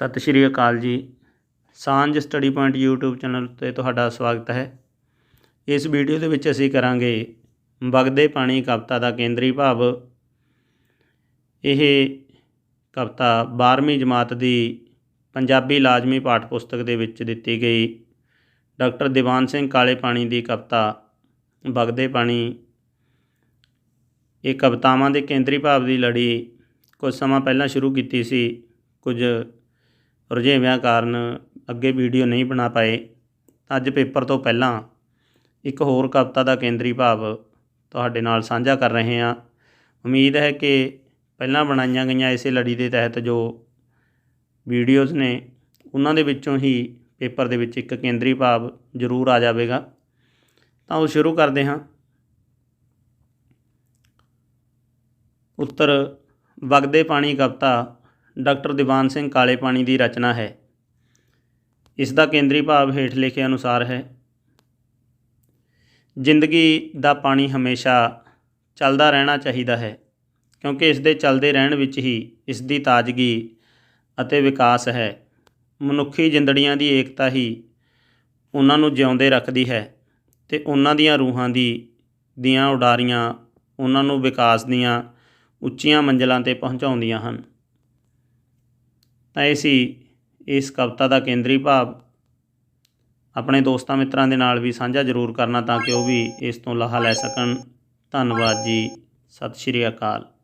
ਸਤਿ ਸ਼੍ਰੀ ਅਕਾਲ ਜੀ। ਸਾਂਝ ਸਟੱਡੀ ਪੁਆਇੰਟ YouTube ਚੈਨਲ ਤੇ ਤੁਹਾਡਾ ਸਵਾਗਤ ਹੈ। ਇਸ ਵੀਡੀਓ ਦੇ ਵਿੱਚ ਅਸੀਂ ਕਰਾਂਗੇ ਵਗਦੇ ਪਾਣੀ ਕਵਿਤਾ ਦਾ ਕੇਂਦਰੀ ਭਾਵ। ਇਹ ਕਵਿਤਾ 12ਵੀਂ ਜਮਾਤ ਦੀ ਪੰਜਾਬੀ ਲਾਜ਼ਮੀ ਪਾਠ ਪੁਸਤਕ ਦੇ ਵਿੱਚ ਦਿੱਤੀ ਗਈ। ਡਾਕਟਰ ਦੀਵਾਨ ਸਿੰਘ ਕਾਲੇ ਪਾਣੀ ਦੀ ਕਵਿਤਾ ਵਗਦੇ ਪਾਣੀ। ਇਹ ਕਵਿਤਾਵਾਂ ਦੇ ਕੇਂਦਰੀ ਭਾਵ ਦੀ ਲੜੀ ਕੁਝ ਸਮਾਂ ਪਹਿਲਾਂ ਸ਼ੁਰੂ ਕੀਤੀ ਸੀ, ਕੁਝ ਰੁਝੇਵਿਆਂ ਕਾਰਨ ਅੱਗੇ ਵੀਡੀਓ ਨਹੀਂ ਬਣਾ ਪਾਏ ਅੱਜ ਪੇਪਰ ਤੋਂ ਪਹਿਲਾਂ ਇੱਕ ਹੋਰ ਕਵਿਤਾ ਦਾ ਕੇਂਦਰੀ ਭਾਵ ਤੁਹਾਡੇ ਨਾਲ ਸਾਂਝਾ ਕਰ ਰਹੇ ਹਾਂ। ਉਮੀਦ ਹੈ ਕਿ ਪਹਿਲਾਂ ਬਣਾਈਆਂ ਗਈਆਂ ਇਸੇ ਲੜੀ ਦੇ ਤਹਿਤ ਜੋ ਵੀਡੀਓਜ਼ ਨੇ, ਉਹਨਾਂ ਦੇ ਵਿੱਚੋਂ ਹੀ ਪੇਪਰ ਦੇ ਵਿੱਚ ਇੱਕ ਕੇਂਦਰੀ ਭਾਵ ਜ਼ਰੂਰ ਆ ਜਾਵੇਗਾ। ਤਾਂ ਉਹ ਸ਼ੁਰੂ ਕਰਦੇ ਹਾਂ। ਉੱਤਰ, ਵਗਦੇ ਪਾਣੀ ਕਵਿਤਾ ਡਾਕਟਰ ਦੀਵਾਨ ਸਿੰਘ ਕਾਲੇ ਪਾਣੀ ਦੀ ਰਚਨਾ ਹੈ। ਇਸ ਦਾ ਕੇਂਦਰੀ ਭਾਵ ਹੇਠ ਲਿਖੇ ਅਨੁਸਾਰ ਹੈ। ਜ਼ਿੰਦਗੀ ਦਾ ਪਾਣੀ ਹਮੇਸ਼ਾ ਚੱਲਦਾ ਰਹਿਣਾ ਚਾਹੀਦਾ ਹੈ, ਕਿਉਂਕਿ ਇਸ ਦੇ ਚੱਲਦੇ ਰਹਿਣ ਵਿੱਚ ਹੀ ਇਸ ਦੀ ਤਾਜ਼ਗੀ ਅਤੇ ਵਿਕਾਸ ਹੈ। ਮਨੁੱਖੀ ਜਿੰਦੜੀਆਂ ਦੀ ਏਕਤਾ ਹੀ ਉਹਨਾਂ ਨੂੰ ਜਿਉਂਦੇ ਰੱਖਦੀ ਹੈ ਤੇ ਉਹਨਾਂ ਦੀਆਂ ਰੂਹਾਂ ਦੀ ਦੀਆਂ ਉਡਾਰੀਆਂ ਉਹਨਾਂ ਨੂੰ ਵਿਕਾਸ ਦੀਆਂ ਉੱਚੀਆਂ ਮੰਜ਼ਲਾਂ ਤੇ ਪਹੁੰਚਾਉਂਦੀਆਂ ਹਨ। ਤਾਂ ਇਹ ਸੀ ਇਸ ਕਵਿਤਾ ਦਾ ਕੇਂਦਰੀ ਭਾਵ। ਆਪਣੇ ਦੋਸਤਾਂ ਮਿੱਤਰਾਂ ਦੇ ਨਾਲ ਵੀ ਸਾਂਝਾ ਜ਼ਰੂਰ ਕਰਨਾ ਤਾਂ ਕਿ ਉਹ ਵੀ ਇਸ ਤੋਂ ਲਾਹਾ ਲੈ ਸਕਣ। ਧੰਨਵਾਦ ਜੀ। ਸਤਿ ਸ਼੍ਰੀ ਅਕਾਲ।